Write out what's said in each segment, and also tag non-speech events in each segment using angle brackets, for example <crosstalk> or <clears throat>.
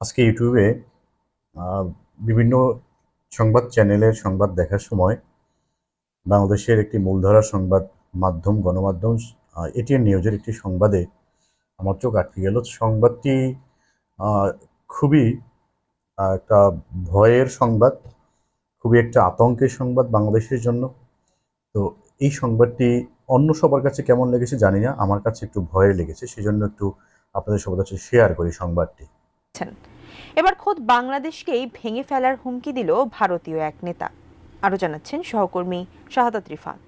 আজকে ইউটিউবে বিভিন্ন সংবাদ চ্যানেলের সংবাদ দেখার সময় বাংলাদেশের একটি মূলধারার সংবাদ মাধ্যম, গণমাধ্যম এটিএন নিউজের একটি সংবাদে আমার চোখ আটকে গেল। সংবাদটি খুবই একটা ভয়ের সংবাদ, খুবই একটা আতঙ্কের সংবাদ বাংলাদেশের জন্য। তো এই সংবাদটি অন্য সবার কাছে কেমন লেগেছে জানি না, আমার কাছে একটু ভয়ের লেগেছে, সেজন্য একটু আপনাদের সবার কাছে শেয়ার করি সংবাদটি। এবার খোদ বাংলাদেশকেই ভেঙে ফেলার হুমকি দিল ভারতীয় এক নেতা আরও জানাচ্ছেন সহকর্মী শাহাদাত রিফাত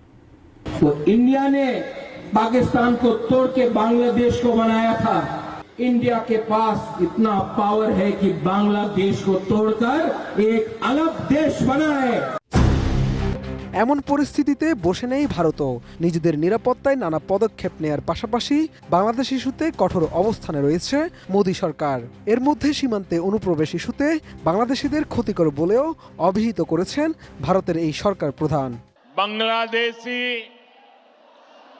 तो इंडिया ने पाकिस्तान को तोड़ के बांग्लादेश को बनाया था इंडिया के पास इतना पावर है कि बांग्लादेश को तोड़कर एक अलग देश बनाए এমন পরিস্থিতিতে বসে নেই ভারতও নিজেদের নিরাপত্তায় নানা পদক্ষেপ নেয়ার পাশাপাশি বাংলাদেশ ইস্যুতে কঠোর অবস্থানে রয়েছে মোদী সরকার এর মধ্যে সীমান্তে অনুপ্রবেশ ইস্যুতে বাংলাদেশিদের ক্ষতিকর বলেও অভিহিত করেছেন ভারতের এই সরকার প্রধান बांग्लादेशी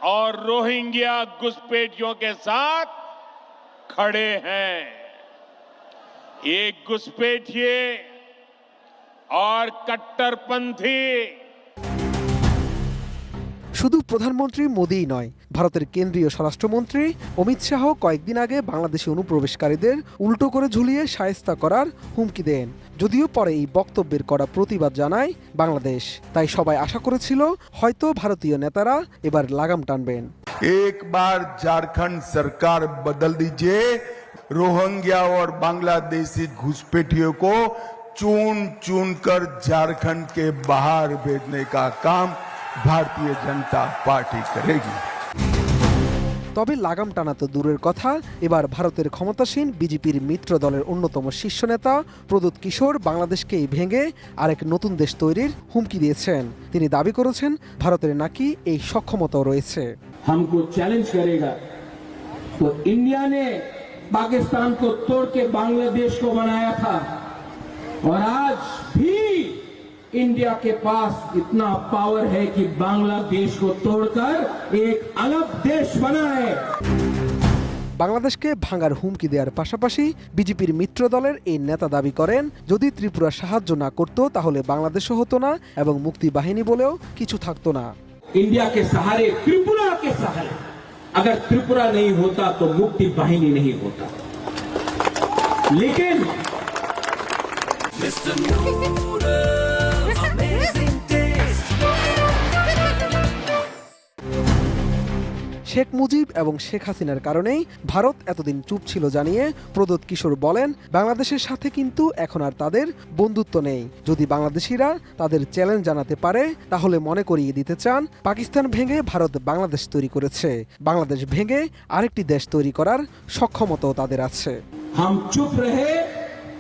और रोहिंग्या घुसपैठियों के साथ खड़े हैं ये घुसपैठिए और कट्टरपंथी শুধু প্রধানমন্ত্রী মোদিই নয় ভারতের কেন্দ্রীয় স্বরাষ্ট্রমন্ত্রী অমিত শাহ কয়েকদিন আগে বাংলাদেশি অনুপ্রবেশকারীদের উল্টো করে ঝুলিয়ে সায়স্তা করার হুমকি দেন যদিও পরে এই বক্তব্যের করা প্রতিবাদ জানায় বাংলাদেশ তাই সবাই আশা করেছিল হয়তো ভারতীয় নেতারা এবার লাগাম টানবেন एक बार झारखंड सरकार बदल दीजिए रोहिंग्या और बांग्लादेशी घुसपैठियों को चुन चुन कर झारखंड के बाहर भेजने का काम भारतीय जनता पार्टी करेगी তবে লাগাম টানা তো দূরের কথা এবার ভারতের ক্ষমতাসীন বিজেপির মিত্র দলের অন্যতম শীর্ষ নেতা প্রদূত কিশোর বাংলাদেশকেই ভেঙে আরেক নতুন দেশ তৈরির হুমকি দিয়েছেন তিনি দাবি করেছেন ভারতের নাকি এই সক্ষমতাও রয়েছে हमको चैलेंज करेगा तो इंडिया ने पाकिस्तान को तोड़ के बांग्लादेश को बनाया था और आज भी इंडिया के पास इतना पावर है कि बांग्लादेश को तोड़कर एक अलग देश बनाए বাংলাদেশকে ভাঙার হুমকি দেওয়ার পাশাপাশি বিজেপির মিত্র দলের এই নেতা দাবি করেন যদি ত্রিপুরা সাহায্য না করত তাহলে বাংলাদেশও হতো না এবং মুক্তি বাহিনী বলেও কিছু থাকতো না इंडिया के सहारे त्रिपुरा के सहारे अगर त्रिपुरा नहीं होता तो मुक्ति वाहिनी नहीं होता लेकिन শেখ মুজিব এবং শেখ হাসিনার কারণেই ভারত এতদিন চুপ ছিল জানিয়ে প্রদোত কিশোর বলেন বাংলাদেশের সাথে কিন্তু এখন আর তাদের বন্ধুত্ব নেই যদি বাংলাদেশিরা তাদের চ্যালেঞ্জ জানাতে পারে তাহলে মনে করিয়ে দিতে চান পাকিস্তান ভেঙে ভারত বাংলাদেশ তৈরি করেছে বাংলাদেশ ভেঙে আরেকটি দেশ তৈরি করার সক্ষমতাও তাদের আছে हम चुप रहे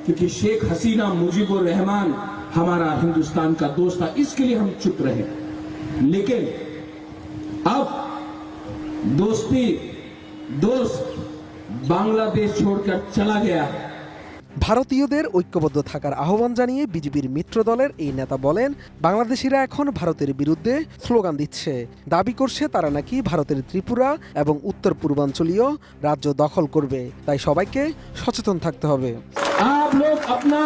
क्योंकि शेख हसीना मुजीबुर रहमान हमारा हिंदुस्तान का दोस्त था इसके लिए हम चुप रहे लेकिन अब दोस्ती दोस्त बांग्लादेश छोड़कर चला गया है ভারতীয়দের ঐক্যবদ্ধ থাকার আহ্বান জানিয়ে বিজেপির মিত্র দলের এই নেতা বলেন বাংলাদেশিরা এখন ভারতের বিরুদ্ধে স্লোগান দিচ্ছে দাবি করছে তারা নাকি ভারতের ত্রিপুরা এবং উত্তর পূর্বাঞ্চলীয় রাজ্য দখল করবে তাই সবাইকে সচেতন থাকতে হবে आप लोग अपना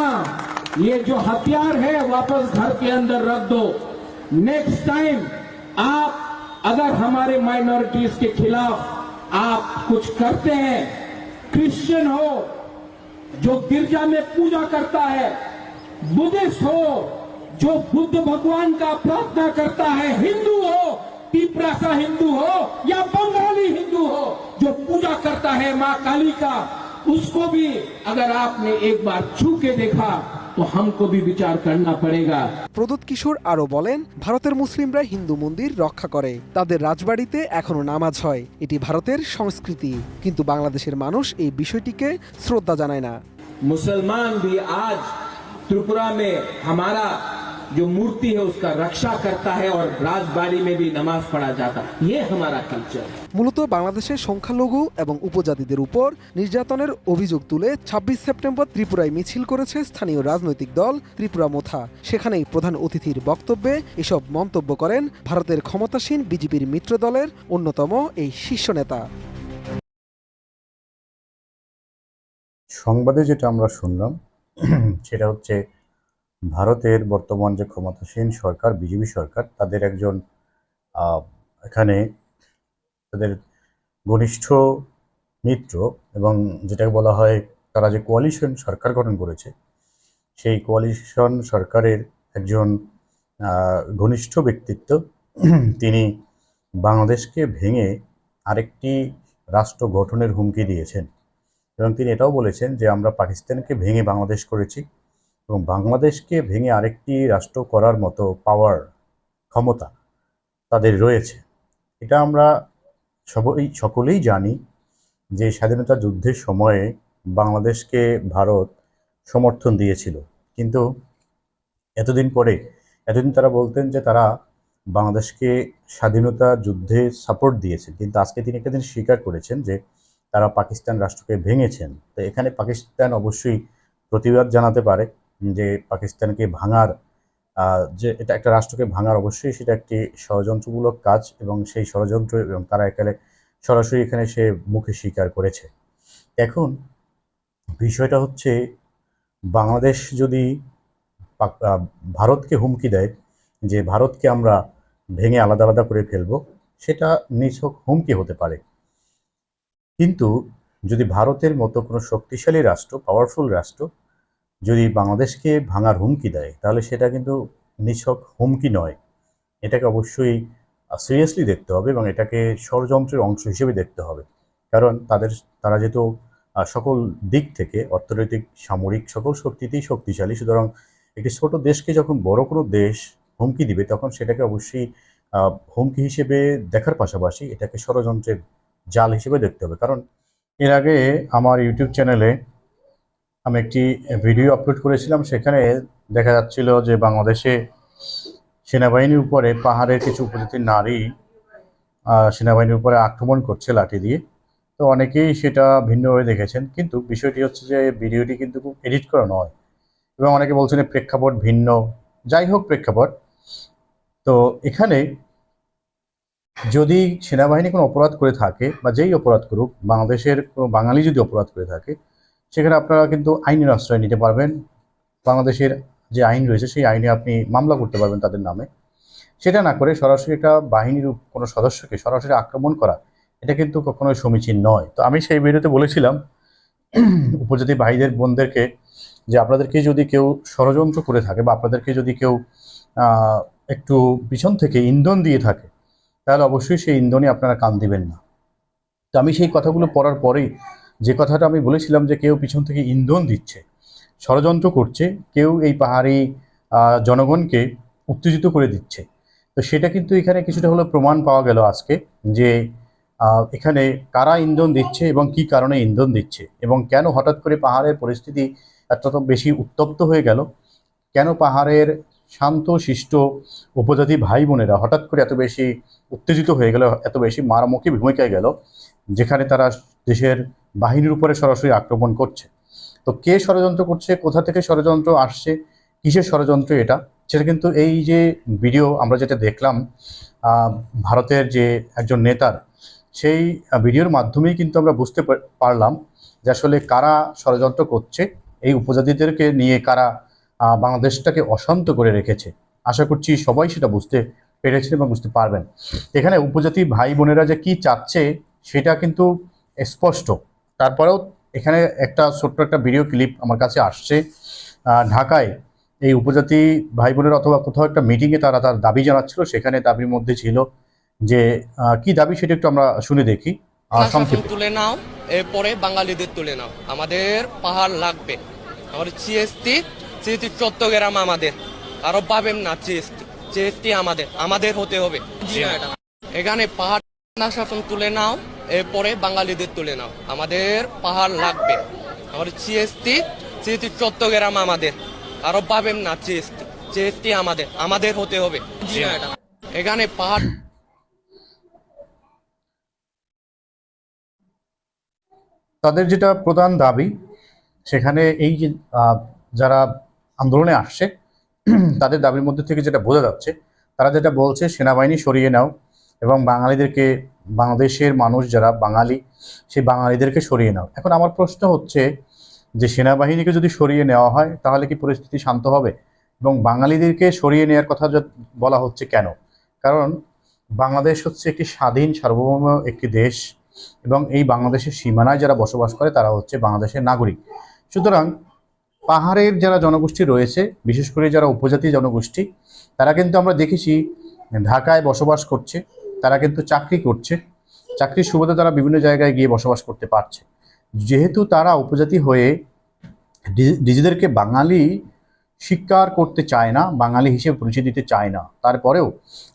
ये जो हथियार है वापस घर के अंदर रख दो नेक्स्ट टाइम आप अगर हमारे माइनॉरिटीज के खिलाफ आप कुछ करते हैं क्रिश्चियन हो, जो गिरजा में पूजा करता है बुद्धिस्ट हो, जो बुद्ध भगवान का प्रार्थना करता है, हिंदू हो तिपरासा हिंदू हो, या बंगाली हिंदू हो, जो पूजा करता है माँ काली का, उसको भी अगर आपने एक बार छू के देखा तो हमको भी विचार करना पड़ेगा প্রদোত কিশোর আরও বলেন ভারতের মুসলিমরা হিন্দু মন্দির রক্ষা করে তাদের রাজবাড়িতে এখনো নামাজ হয় এটি ভারতের সংস্কৃতি কিন্তু বাংলাদেশের মানুষ এই বিষয়টিকে শ্রদ্ধা জানায় না मुसलमान भी आज त्रिपुरा में हमारा जो मूर्ति है उसका रक्षा करता है और राजबाड़ी में भी नमाज पढ़ा जाता है ये हमारा कल्चर है মূলত বাংলাদেশের সংখ্যালঘু এবং উপজাতিদের উপর নির্যাতনের অভিযোগ তুলে ২৬ সেপ্টেম্বর ত্রিপুরায় মিছিল করেছে স্থানীয় রাজনৈতিক দল ত্রিপুরা মোথা সেখানেই প্রধান অতিথির বক্তব্যে এসব মন্তব্য করেন ভারতের ক্ষমতাসীন বিজেপির মিত্র দলের অন্যতম এই শীর্ষ নেতা সংবাদে যেটা আমরা শুনলাম <clears throat> সেটা হচ্ছে ভারতের বর্তমান যে ক্ষমতাসীন সরকার, বিজেপি সরকার, তাদের একজন এখানে তাদের ঘনিষ্ঠ মিত্র এবং যেটাকে বলা হয় তারা যে কোয়ালিশন সরকার গঠন করেছে, সেই কোয়ালিশন সরকারের একজন ঘনিষ্ঠ ব্যক্তিত্ব, তিনি বাংলাদেশকে ভেঙে আরেকটি রাষ্ট্র গঠনের হুমকি দিয়েছেন। এবং তিনি এটাও বলেছেন যে, আমরা পাকিস্তানকে ভেঙে বাংলাদেশ করেছি। এবং বাংলাদেশকে ভেঙে আরেকটি রাষ্ট্র করার মতো পাওয়ার ক্ষমতা তাদের রয়েছে। এটা আমরা সবাই, সকলেই জানি যে স্বাধীনতা যুদ্ধের সময়ে বাংলাদেশকে ভারত সমর্থন দিয়েছিল। কিন্তু এতদিন পরে, এতদিন তারা বলতেন যে তারা বাংলাদেশকে স্বাধীনতা যুদ্ধে সাপোর্ট দিয়েছে। কিন্তু আজকে তিনি একটা জিনিস স্বীকার করেছেন যে তারা পাকিস্তান রাষ্ট্রকে ভেঙেছেন। তো এখানে পাকিস্তান অবশ্যই প্রতিবাদ জানাতে পারে। যে পাকিস্তানকে ভাঙার যে এটা একটা রাষ্ট্রকে ভাঙার অবশ্যই সেটা একটি ষড়যন্ত্রমূলক কাজ এবং সেই ষড়যন্ত্র এবং তারা এখানে সরাসরি এখানে সে মুখে স্বীকার করেছে। এখন বিষয়টা হচ্ছে বাংলাদেশ যদি ভারতকে হুমকি দেয় যে ভারতকে আমরা ভেঙে আলাদা আলাদা করে ফেলব, সেটা নিছক হুমকি হতে পারে। কিন্তু যদি ভারতের মতো কোনো শক্তিশালী রাষ্ট্র পাওয়ারফুল রাষ্ট্র যদি বাংলাদেশকে ভাঙার হুমকি দেয়, তাহলে সেটা কিন্তু নিছক হুমকি নয়। এটাকে অবশ্যই সিরিয়াসলি দেখতে হবে এবং এটাকে ষড়যন্ত্রের অংশ হিসেবে দেখতে হবে। কারণ তাদের, তারা যেহেতু সকল দিক থেকে অর্থনৈতিক, সামরিক সকল শক্তিতেই শক্তিশালী, সুতরাং একটি ছোট দেশকে যখন বড় কোনো দেশ হুমকি দিবে, তখন সেটাকে অবশ্যই হুমকি হিসেবে দেখার পাশাপাশি এটাকে ষড়যন্ত্রের জাল হিসেবে দেখতে হবে। কারণ এর আগে আমার ইউটিউব চ্যানেলে আমি একটি ভিডিও আপলোড করেছিলাম, সেখানে দেখা যাচ্ছিল যে বাংলাদেশে সেনাবাহিনীর উপরে পাহাড়ের কিছু উপজাতির নারী সেনাবাহিনীর উপরে আক্রমণ করছে লাঠি দিয়ে। তো অনেকেই সেটা ভিন্নভাবে দেখেছেন, কিন্তু বিষয়টি হচ্ছে যে ভিডিওটি কিন্তু খুব এডিট করা নয় এবং অনেকে বলছেন প্রেক্ষাপট ভিন্ন। যাই হোক প্রেক্ষাপট। তো এখানে যদি সেনাবাহিনী কোনো অপরাধ করে থাকে বা যেই অপরাধ করুক, বাংলাদেশের কোনো বাঙালি যদি অপরাধ করে থাকে সেখানে আপনারা কিন্তু আইনের আশ্রয় নিতে পারবেন। বাংলাদেশের যে আইন রয়েছে, সেই আইনে আপনি মামলা করতে পারবেন তাদের নামে। সেটা না করে সরাসরি একটা বাহিনীর কোনো সদস্যকে সরাসরি আক্রমণ করা, এটা কিন্তু কখনোই সমীচীন নয়। তো আমি সেই ভিডিওতে বলেছিলাম উপজাতি ভাইদের বোনদেরকে যে আপনাদেরকে যদি কেউ ষড়যন্ত্র করে থাকে বা আপনাদেরকে যদি কেউ একটু পিছন থেকে ইন্ধন দিয়ে থাকে, তাহলে অবশ্যই সেই ইন্ধনে আপনারা কান দিবেন না। তো আমি সেই কথাগুলো পড়ার পরেই যে কথাটা আমি বলেছিলাম যে কেউ পিছন থেকে ইন্ধন দিচ্ছে, ষড়যন্ত্র করছে, কেউ এই পাহাড়ি জনগণকে উত্তেজিত করে দিচ্ছে, তো সেটা কিন্তু এখানে কিছুটা হলো প্রমাণ পাওয়া গেল আজকে যে এখানে কারা ইন্ধন দিচ্ছে এবং কি কারণে ইন্ধন দিচ্ছে এবং কেন হঠাৎ করে পাহাড়ের পরিস্থিতি এতটা বেশি উত্তপ্ত হয়ে গেল, কেন পাহাড়ের শান্ত, শিষ্ট, উপজাতি ভাই বোনেরা হঠাৎ করে এত বেশি উত্তেজিত হয়ে গেল, এত বেশি মারামুখী ভূমিকায় গেল, যেখানে তারা দেশের বাহিনীর উপরে সরাসরি আক্রমণ করছে। তো কে ষড়যন্ত্র করছে? কোথা থেকে ষড়যন্ত্র আসছে? কিসের ষড়যন্ত্র এটা? সেটা কিন্তু এই যে ভিডিও আমরা যেটা দেখলাম ভারতের যে একজন নেতার, সেই ভিডিওর মাধ্যমেই কিন্তু আমরা বুঝতে পারলাম যে আসলে কারা ষড়যন্ত্র করছে, এই উপজাতিদেরকে নিয়ে কারা বাংলাদেশটাকে অশান্ত করে রেখেছে। আশা করছি সবাই সেটা বুঝতে পেরেছেন এবং বুঝতে পারবেন। এখানে উপজাতি ভাই বোনেরা যে কি চাচ্ছে, সেটা কিন্তু স্পষ্ট। তারপরেও এখানে একটা ছোট্ট একটা ভিডিও ক্লিপ আমার কাছে আসছে। আহ, ঢাকায় এই উপজাতি ভাই বোনের অথবা কোথাও একটা মিটিংয়ে তারা তার দাবি জানাচ্ছিল সেখানে দাবির মধ্যে ছিল যে কি দাবি সেটা একটু আমরা শুনে দেখি। তুলে নাও এরপরে বাঙালিদের তুলে নাও। আমাদের পাহাড় লাগবে। আমাদের জিএসটি জিএসটি চট্টগ্রাম আমাদের। আরও পাবেন না জিএসটি জিএসটি আমাদের। আমাদের হতে হবে। এখানে পাহাড় শাসন তুলে নাও, এরপরে বাঙালিদের তুলে নাও। আমাদের পাহাড় লাগবে। আমাদের জিএসটি জিএসটি চট্টগ্রাম আমাদের। আরও পাবেন না জিএসটি জিএসটি আমাদের। আমাদের হতে হবে। এখানে পাহাড় তাদের যেটা প্রধান দাবি, সেখানে এই যে যারা আন্দোলনে আসছে, তাদের দাবির মধ্যে থেকে যেটা বোঝা যাচ্ছে, তারা যেটা বলছে, সেনাবাহিনী সরিয়ে নাও। এবং বাঙালিদেরকে, বাংলাদেশের মানুষ যারা বাঙালি, সেই বাঙালিদেরকে সরিয়ে নাও। এখন আমার প্রশ্ন হচ্ছে যে সেনাবাহিনীকে যদি সরিয়ে নেওয়া হয়, তাহলে কি পরিস্থিতি শান্ত হবে? এবং বাঙালিদেরকে সরিয়ে নেওয়ার কথা বলা হচ্ছে কেন? কারণ বাংলাদেশ হচ্ছে একটি স্বাধীন, সার্বভৌম একটি দেশ এবং এই বাংলাদেশের সীমানায় যারা বসবাস করে, তারা হচ্ছে বাংলাদেশের নাগরিক। সুতরাং পাহাড়ের যারা জনগোষ্ঠী রয়েছে, বিশেষ করে যারা উপজাতি জনগোষ্ঠী, তারা কিন্তু আমরা দেখেছি ঢাকায় বসবাস করছে। তারা কিন্তু চাকরি করছে। চাকরির সুবাদে তারা বিভিন্ন জায়গায় গিয়ে বসবাস করতে পারছে। যেহেতু তারা উপজাতি হয়ে নিজেদেরকে বাঙালি স্বীকার করতে চায় না, বাঙালি হিসেবে পরিচয় দিতে চায় না, তারপরেও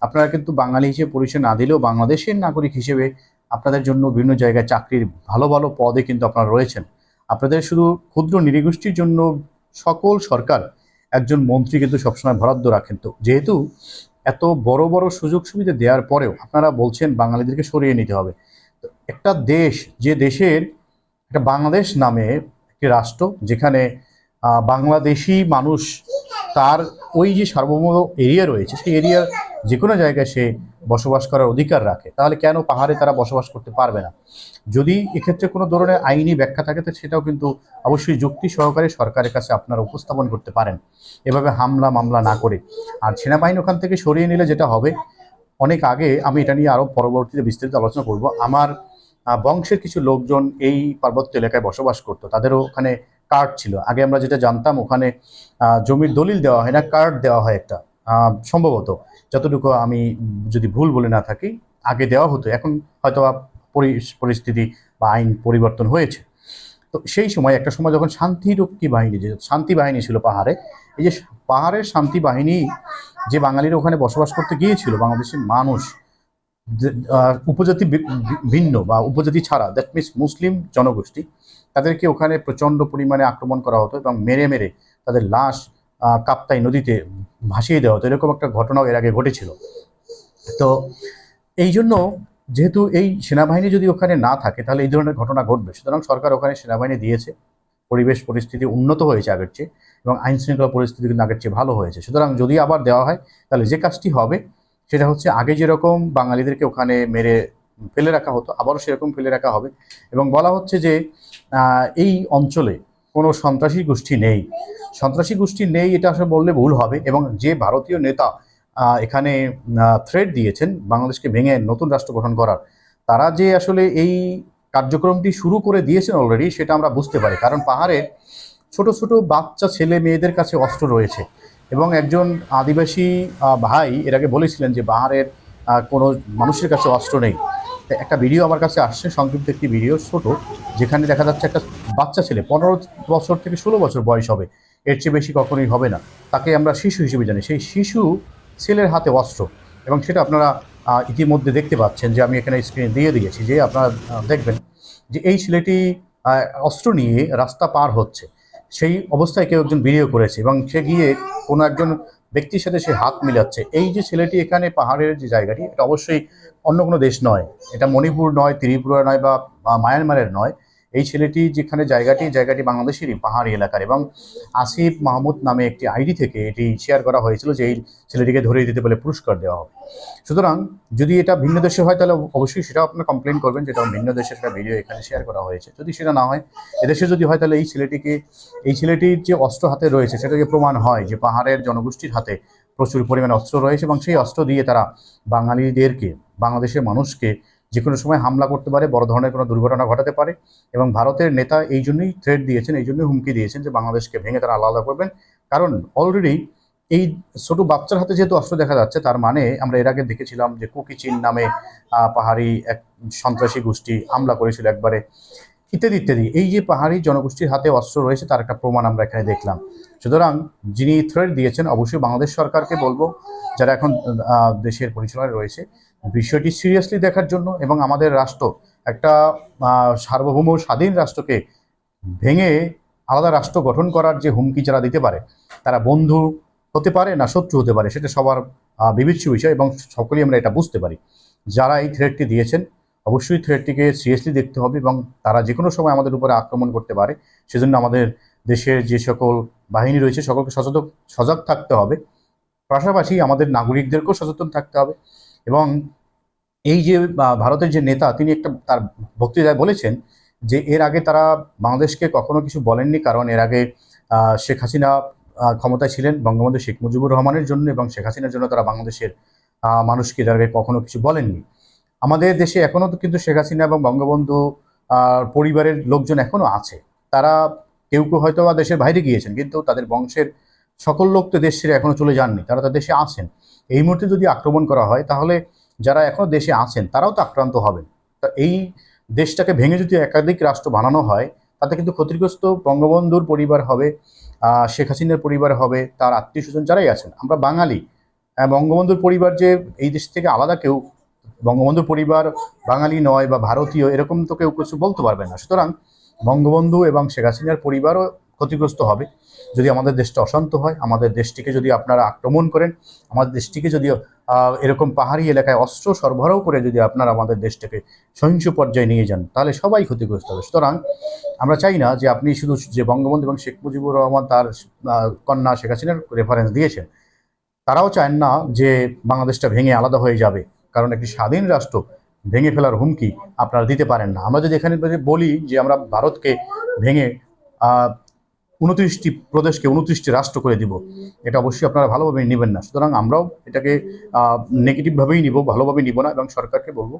আপনারা কিন্তু বাঙালি হিসেবে পরিচয় না দিলেও বাংলাদেশের নাগরিক হিসেবে আপনাদের জন্য বিভিন্ন জায়গায় চাকরির ভালো ভালো পদে কিন্তু আপনারা রয়েছেন। আপনাদের শুধু ক্ষুদ্র নৃগোষ্ঠীর জন্য সকল সরকার একজন মন্ত্রী কিন্তু সবসময় বরাদ্দ রাখেন তো। যেহেতু এত বড় বড় সুযোগ সুবিধা দেওয়ার পরেও আপনারা বলছেন বাঙালিদেরকে সরিয়ে নিতে হবে। একটা দেশ, যে দেশের একটা বাংলাদেশ নামে একটি রাষ্ট্র যেখানে বাংলাদেশি মানুষ তার ওই যে সার্বভৌম এরিয়া রয়েছে, সেই এরিয়ার যে কোনো জায়গায় সে বসবাস করার অধিকার রাখে, তাহলে কেন পাহাড়ে তারা বসবাস করতে পারবে না? যদি এক্ষেত্রে কোনো ধরনের আইনি ব্যাখ্যা থাকে, তো সেটাও কিন্তু অবশ্যই যুক্তি সহকারে সরকারের কাছে আপনারা উপস্থাপন করতে পারেন। এভাবে হামলা মামলা না করে। আর সেনাবাহিনী ওখান থেকে সরিয়ে নিলে যেটা হবে, অনেক আগে আমি এটা নিয়ে আরও পরবর্তীতে বিস্তারিত আলোচনা করব। আমার বংশের কিছু লোকজন এই পার্বত্য এলাকায় বসবাস করতো। তাদেরও ওখানে কার্ড ছিল। আগে আমরা যেটা জানতাম, ওখানে জমির দলিল দেওয়া হয় না, কার্ড দেওয়া হয় একটা। সম্ভবত যতটুকু আমি যদি ভুল বলে না থাকি, আগে দেওয়া হতো। এখন হয়তো পরি- পরিস্থিতি বা আইন পরিবর্তন হয়েছে। তো সেই সময় একটা সময় যখন শান্তিরক্ষী বাহিনী, যে শান্তি বাহিনী ছিল পাহাড়ে, এই যে পাহাড়ের শান্তি বাহিনী যে বাঙালিরা ওখানে বসবাস করতে গিয়েছিল, বাংলাদেশের মানুষ উপজাতি ভিন্ন বা উপজাতি ছাড়া দ্যাট মিনস মুসলিম জনগোষ্ঠী, তাদেরকে ওখানে প্রচণ্ড পরিমাণে আক্রমণ করা হতো এবং মেরে মেরে তাদের লাশ কাপ্তাই নদীতে ভাসিয়ে দেওয়া হতো। এরকম একটা ঘটনাও এর আগে ঘটেছিল। তো এই জন্য যেহেতু এই সেনাবাহিনী যদি ওখানে না থাকে, তাহলে এই ধরনের ঘটনা ঘটবে। সুতরাং সরকার ওখানে সেনাবাহিনী দিয়েছে। পরিবেশ পরিস্থিতি উন্নত হয়েছে আগের চেয়ে এবং আইন শৃঙ্খলা পরিস্থিতি কিন্তু আগের চেয়ে ভালো হয়েছে। সুতরাং যদি আবার দেওয়া হয়, তাহলে যে কাজটি হবে, সেটা হচ্ছে আগে যেরকম বাঙালিদেরকে ওখানে মেরে ফেলে রাখা হতো, আবারও সেরকম ফেলে রাখা হবে এবং বলা হচ্ছে যে এই অঞ্চলে কোনো সন্ত্রাসী গোষ্ঠী নেই। সন্ত্রাসী গোষ্ঠী নেই এটা আসলে বললে ভুল হবে এবং যে ভারতীয় নেতা এখানে থ্রেড দিয়েছেন বাংলাদেশকে ভেঙে নতুন রাষ্ট্র গঠন করার, তারা যে আসলে এই কার্যক্রমটি শুরু করে দিয়েছেন অলরেডি সেটা আমরা বুঝতে পারি। কারণ পাহাড়ে ছোট ছোট বাচ্চা, ছেলে, মেয়েদের কাছে অস্ত্র রয়েছে এবং একজন আদিবাসী ভাই এর আগে বলেছিলেন যে পাহাড়ের কোনো মানুষের কাছে অস্ত্র নেই। একটা ভিডিও আমার কাছে আসছে, সংক্ষিপ্ত একটি ভিডিও ছোট, যেখানে দেখা যাচ্ছে একটা বাচ্চা ছেলে, পনেরো বছর থেকে ষোলো বছর বয়স হবে, এর চেয়ে বেশি কখনোই হবে না। তাকে আমরা শিশু হিসেবে জানি। সেই শিশু ছেলের হাতে অস্ত্র, এবং সেটা আপনারা ইতিমধ্যে দেখতে পাচ্ছেন যে আমি এখানে স্ক্রিনে দিয়ে দিয়েছি যে আপনারা দেখবেন যে এই ছেলেটি অস্ত্র নিয়ে রাস্তা পার হচ্ছে। সেই অবস্থায় কেউ একজন ভিডিও করেছে, এবং সে গিয়ে কোনো একজন ব্যক্তির সাথে সে হাত মিলাচ্ছে। এই যে ছেলেটি এখানে পাহাড়ের যে জায়গাটি, এটা অবশ্যই অন্য কোনো দেশ নয়। এটা মণিপুর নয়, ত্রিপুরা নয় বা মায়ানমারের নয়। এই ছেলেটি যেখানে জায়গাটি জায়গাটি বাংলাদেশেরই পাহাড়ি এলাকার এবং আসিফ মাহমুদ নামে একটি আইডি থেকে এটি শেয়ার করা হয়েছিল যে এই ছেলেটিকে ধরিয়ে দিতে বলে পুরস্কার দেওয়া হবে। সুতরাং যদি এটা ভিন্ন দেশে হয় তাহলে অবশ্যই সেটাও আপনার কমপ্লেন করবেন যেটা ভিন্ন দেশের একটা ভিডিও এখানে শেয়ার করা হয়েছে। যদি সেটা না হয় এদেশে যদি হয় তাহলে এই ছেলেটিকে এই ছেলেটির যে অস্ত্র হাতে রয়েছে সেটাকে প্রমাণ হয় যে পাহাড়ের জনগোষ্ঠীর হাতে প্রচুর পরিমাণে অস্ত্র রয়েছে এবং সেই অস্ত্র দিয়ে তারা বাঙালিদেরকে বাংলাদেশের মানুষকে যে কোনো সময় হামলা করতে পারে, বড় ধরনের কোনো দুর্ঘটনা ঘটাতে পারে এবং ভারতের নেতা এই জন্যই থ্রেট দিয়েছেন, এই জন্যই হুমকি দিয়েছেন যে বাংলাদেশকে ভেঙে তারা আলাদা করবেন। কারণ অলরেডি এই ছোট বাচ্চার হাতে যেহেতু অস্ত্র দেখা যাচ্ছে, তার মানে আমরা এর আগে দেখেছিলাম যে কুকি চীন নামে পাহাড়ি এক সন্ত্রাসী গোষ্ঠী হামলা করেছিল একবারে। ইত্যাদি ইত্যাদি। এই যে পাহাড়ি জনগোষ্ঠীর হাতে অস্ত্র রয়েছে, তার একটা প্রমাণ আমরা এখানে দেখলাম। সুতরাং যিনি থ্রেট দিয়েছেন, অবশ্যই বাংলাদেশ সরকারকে বলব, যারা এখন দেশের পরিচালনায় রয়েছে, বিষয়টি সিরিয়াসলি দেখার জন্য এবং আমাদের রাষ্ট্র একটা সার্বভৌম স্বাধীন রাষ্ট্রকে ভেঙে আলাদা রাষ্ট্র গঠন করার যে হুমকি যারা দিতে পারে, তারা বন্ধু হতে পারে না শত্রু হতে পারে, সেটা সবার বিবেচ্য বিষয় এবং সকলেই আমরা এটা বুঝতে পারি। যারা এই থ্রেটটি দিয়েছেন অবশ্যই থ্রেটটিকে সিরিয়াসলি দেখতে হবে এবং তারা যে কোনো সময় আমাদের উপরে আক্রমণ করতে পারে। সেজন্য আমাদের দেশের যে সকল বাহিনী রয়েছে, সকলকে সচেতন, সজাগ থাকতে হবে। পাশাপাশি আমাদের নাগরিকদেরকেও সচেতন থাকতে হবে এবং এই যে ভারতের যে নেতা, তিনি একটা তার বক্তৃতায় বলেছেন যে, এর আগে তারা বাংলাদেশকে কখনো কিছু বলেননি কারণ এর আগে শেখ হাসিনা ক্ষমতায় ছিলেন, বঙ্গবন্ধু শেখ মুজিবুর রহমানের জন্য এবং শেখ হাসিনার জন্য তারা বাংলাদেশের মানুষকে এর আগে কখনো কিছু বলেননি। আমাদের দেশে এখনও তো কিন্তু শেখ হাসিনা এবং বঙ্গবন্ধু পরিবারের লোকজন এখনও আছে। তারা কেউ কেউ হয়তো বা দেশের বাইরে গিয়েছেন, কিন্তু তাদের বংশের সকল লোক তো দেশ ছেড়ে এখনও চলে যাননি, তারা তাদের দেশে আছেন। এই মুহূর্তে যদি আক্রমণ করা হয়, তাহলে যারা এখনও দেশে আছেন, তারাও তো আক্রান্ত হবেন। তা এই দেশটাকে ভেঙে যদি একাধিক রাষ্ট্র বানানো হয়, তাতে কিন্তু ক্ষতিগ্রস্ত বঙ্গবন্ধুর পরিবার হবে শেখ হাসিনার পরিবার হবে, তার আত্মীয় স্বজন যারাই আছেন, আমরা বাঙালি। বঙ্গবন্ধুর পরিবার যে এই দেশ থেকে আলাদা কেউ বঙ্গবন্ধুর পরিবার, বাঙালি নয় বা ভারতীয়, এরকম তো কেউ কিছু বলতে পারবে না। সুতরাং বঙ্গবন্ধু এবং শেখ হাসিনার পরিবারও ক্ষতিগ্রস্ত হবে। যদি আমাদের দেশটা অশান্ত হয়, আমাদের দেশটিকে যদি আপনারা আক্রমণ করেন, আমাদের দেশটিকে যদি এরকম পাহাড়ি এলাকায় অস্ত্র সরবরাহ করে যদি আপনারা আমাদের দেশটাকে সহিংস পর্যায়ে নিয়ে যান, তাহলে সবাই ক্ষতিগ্রস্ত হবে। সুতরাং আমরা চাই না যে আপনি শুধু যে বঙ্গবন্ধু এবং শেখ মুজিবুর রহমান তার কন্যা শেখ হাসিনার রেফারেন্স দিয়েছেন, তারাও চান না যে বাংলাদেশটা ভেঙে আলাদা হয়ে যাবে। কারণ একটি স্বাধীন রাষ্ট্র ভেঙে ফেলার হুমকি আপনারা দিতে পারেন না। আমরা যদি এখানে বলি যে আমরা ভারতকে ভেঙে উনত্রিশটি প্রদেশকে উনত্রিশটি রাষ্ট্র করে দিব, এটা অবশ্যই আপনারা ভালোভাবে নেবেন না। সুতরাং আমরাও এটাকে নেগেটিভভাবেই নিব ভালোভাবে নিব না এবং সরকারকে বলব,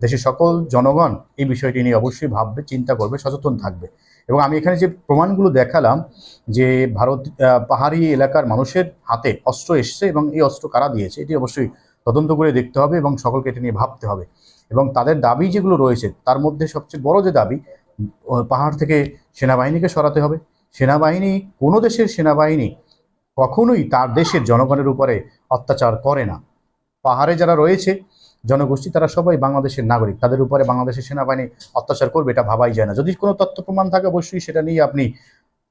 দেশের সকল জনগণ এই বিষয়টি নিয়ে অবশ্যই ভাববে, চিন্তা করবে, সচেতন থাকবে। এবং আমি এখানে যে প্রমাণগুলো দেখালাম যে ভারত পাহাড়ি এলাকার মানুষের হাতে অস্ত্র এসছে এবং এই অস্ত্র কারা দিয়েছে, এটি অবশ্যই তদন্ত করে দেখতে হবে এবং সকলকে এটা নিয়ে ভাবতে হবে। এবং তাদের দাবি যেগুলো রয়েছে, তার মধ্যে সবচেয়ে বড় যে দাবি পাহাড় থেকে সেনাবাহিনীকে সরাতে হবে। সেনাবাহিনী, কোনো দেশের সেনাবাহিনী কখনোই তার দেশের জনগণের উপরে অত্যাচার করে না। পাহাড়ে যারা রয়েছে, জনগোষ্ঠী, তারা সবাই বাংলাদেশের নাগরিক। তাদের উপরে বাংলাদেশের সেনাবাহিনী অত্যাচার করবে, এটা ভাবাই যায় না। যদি কোনো তথ্য প্রমাণ থাকে, অবশ্যই সেটা নিয়ে আপনি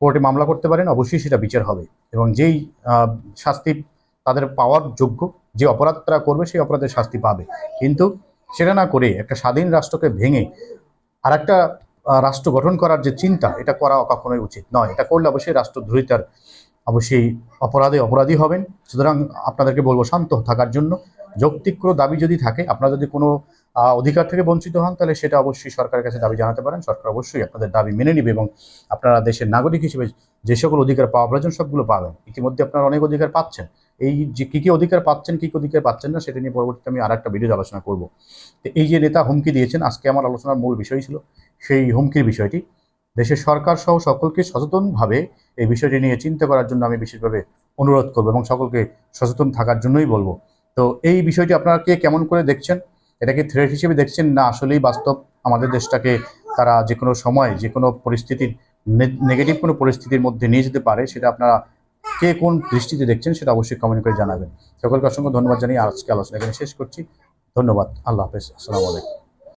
কোর্টে মামলা করতে পারেন, অবশ্যই সেটা বিচার হবে। এবং যেই শাস্তি তাদের পাওয়ার যোগ্য যে অপরাধ তারা করবে সেই অপরাধের শাস্তি পাবে। কিন্তু সেটা না করে একটা স্বাধীন রাষ্ট্রকে ভেঙে আর একটা রাষ্ট্র গঠন করার যে চিন্তা, এটা করা কখনোই উচিত নয়। এটা করলে অবশ্যই রাষ্ট্রদ্রোহিতার অবশ্যই অপরাধে অপরাধী হবেন। সুতরাং আপনাদেরকে বলব, শান্ত থাকার জন্য। যৌক্তিক কোনো দাবি যদি থাকে, আপনারা যদি কোনো অধিকার থেকে বঞ্চিত হন, তাহলে সেটা অবশ্যই সরকারের কাছে দাবি জানাতে পারেন। সরকার অবশ্যই আপনাদের দাবি মেনে নেবে এবং আপনারা দেশের নাগরিক হিসেবে যে সকল অধিকার পাওয়া প্রয়োজন সবগুলো পাবেন। ইতিমধ্যে আপনারা অনেক অধিকার পাচ্ছেন। এই যে কী কী অধিকার পাচ্ছেন, কী কী অধিকার পাচ্ছেন না, সেটা নিয়ে পরবর্তীতে আমি আর একটা ভিডিও আলোচনা করব। তো এই যে নেতা হুমকি দিয়েছেন, আজকে আমার আলোচনার মূল বিষয় ছিল সেই হুমকির বিষয়টি। দেশের সরকার সহ সকলকে সচেতনভাবে এই বিষয়টি নিয়ে চিন্তা করার জন্য আমি বিশেষভাবে অনুরোধ করব এবং সকলকে সচেতন থাকার জন্যই বলব। তো এই বিষয়টি আপনারা কে কেমন করে দেখছেন এটাকে থ্রেট হিসেবে দেখছেন না আসলেই বাস্তব? আমাদের দেশটাকে তারা যে কোনো সময় যে কোনো পরিস্থিতির নেগেটিভ কোনো পরিস্থিতির মধ্যে নিয়ে যেতে পারে, সেটা আপনারা কে কোন দৃষ্টিতে দেখছেন সেটা অবশ্যই কমেন্ট করে জানাবেন। সকলকে অসংখ্য ধন্যবাদ জানিয়ে আজকে আলোচনা এখানে শেষ করছি। ধন্যবাদ। আল্লাহ হাফেজ। আসসালামু আলাইকুম।